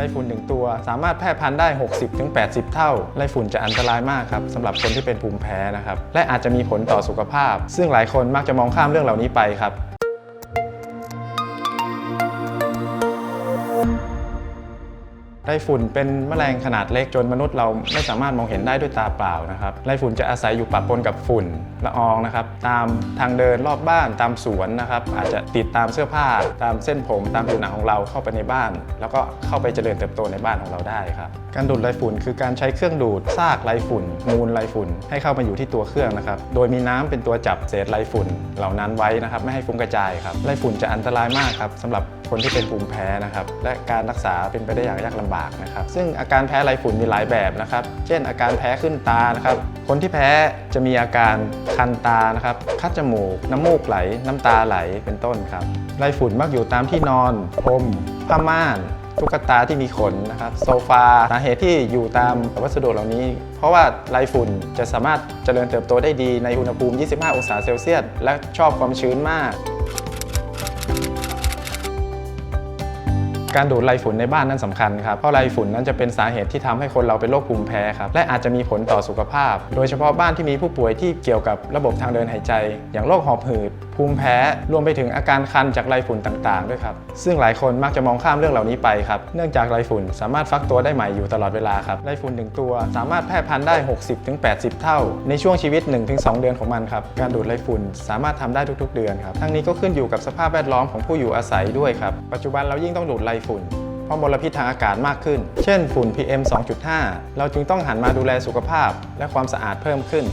ไรฝุ่นถึงตัว สามารถแพร่พันธุ์ได้ 60-80 เท่าไรฝุ่นจะอันตรายมากครับสำหรับคนที่เป็นภูมิแพ้นะครับและอาจจะมีผลต่อสุขภาพ ซึ่งหลายคนมักจะมองข้ามเรื่องเหล่านี้ไปครับ ไรฝุ่นเป็นแมลงขนาดเล็กจนมนุษย์เราไม่สามารถมองเห็นได้ด้วยตาเปล่านะครับไรฝุ่นจะอาศัยอยู่ปะปนกับฝุ่นละอองนะครับ ตามทางเดินรอบบ้านตามสวนนะครับ อาจจะติดตามเสื้อผ้า ตามเส้นผม ตามผิวหนังของเราเข้าไปในบ้าน แล้วก็เข้าไปเจริญเติบโตในบ้านของเราได้ครับการดูดไรฝุ่นคือการใช้เครื่องดูดซากไรฝุ่น มูลไรฝุ่น ให้เข้ามาอยู่ที่ตัวเครื่องนะครับโดยมีน้ำเป็นตัวจับเศษไรฝุ่น เหล่านั้นไว้นะครับ ไม่ให้ฟุ้งกระจายครับไรฝุ่นจะอันตรายมากครับสำหรับคนที่เป็นภูมิแพ้นะครับและการรักษาเป็นไปได้อย่างยากลำบากนะครับ ซึ่งอาการแพ้ไรฝุ่นมีหลายแบบนะครับ เช่น อาการแพ้ขึ้นตานะครับ คนที่แพ้จะมีอาการคันตานะครับ คัดจมูก น้ำมูกไหล น้ำตาไหล เป็นต้นครับ ไรฝุ่นมักอยู่ตามที่นอนพรมผ้าม่านตุ๊กตาที่มีขนนะครับโซฟาสาเหตุที่อยู่ตามวัสดุเหล่านี้ เพราะว่าไรฝุ่นจะสามารถเจริญเติบโตได้ดีในอุณหภูมิ 25 องศาเซลเซียส และชอบความชื้นมาก การดูดไรฝุ่นในบ้านนั้นสำคัญครับเพราะไรฝุ่นนั้นจะเป็นสาเหตุที่ทำให้คนเราเป็นโรคภูมิแพ้ครับและอาจจะมีผลต่อสุขภาพ โดยเฉพาะบ้านที่มีผู้ป่วยที่เกี่ยวกับระบบทางเดินหายใจ อย่างโรคหอบหืด ภูมิแพ้รวมไปถึงอาการคันจากไรฝุ่นต่างๆด้วยครับซึ่งหลายคนมักจะมองข้ามเรื่องเหล่านี้ไปครับเนื่องจากไรฝุ่นสามารถฟักตัวได้ใหม่อยู่ตลอดเวลาครับไรฝุ่นหนึ่งตัวสามารถแพร่พันธุ์ได้ 60-80 เท่า ในช่วงชีวิต 1-2 เดือนของมันครับการดูดไรฝุ่นสามารถทำได้ทุก ๆ เดือนครับทั้งนี้ก็ขึ้นอยู่กับสภาพแวดล้อมของผู้อยู่อาศัยด้วยครับปัจจุบันเรายิ่งต้องดูดไรฝุ่นเพราะมลพิษทางอากาศมากขึ้น เช่น ฝุ่น PM 2.5 เราจึงต้องหันมาดูแลสุขภาพและความสะอาดเพิ่มขึ้น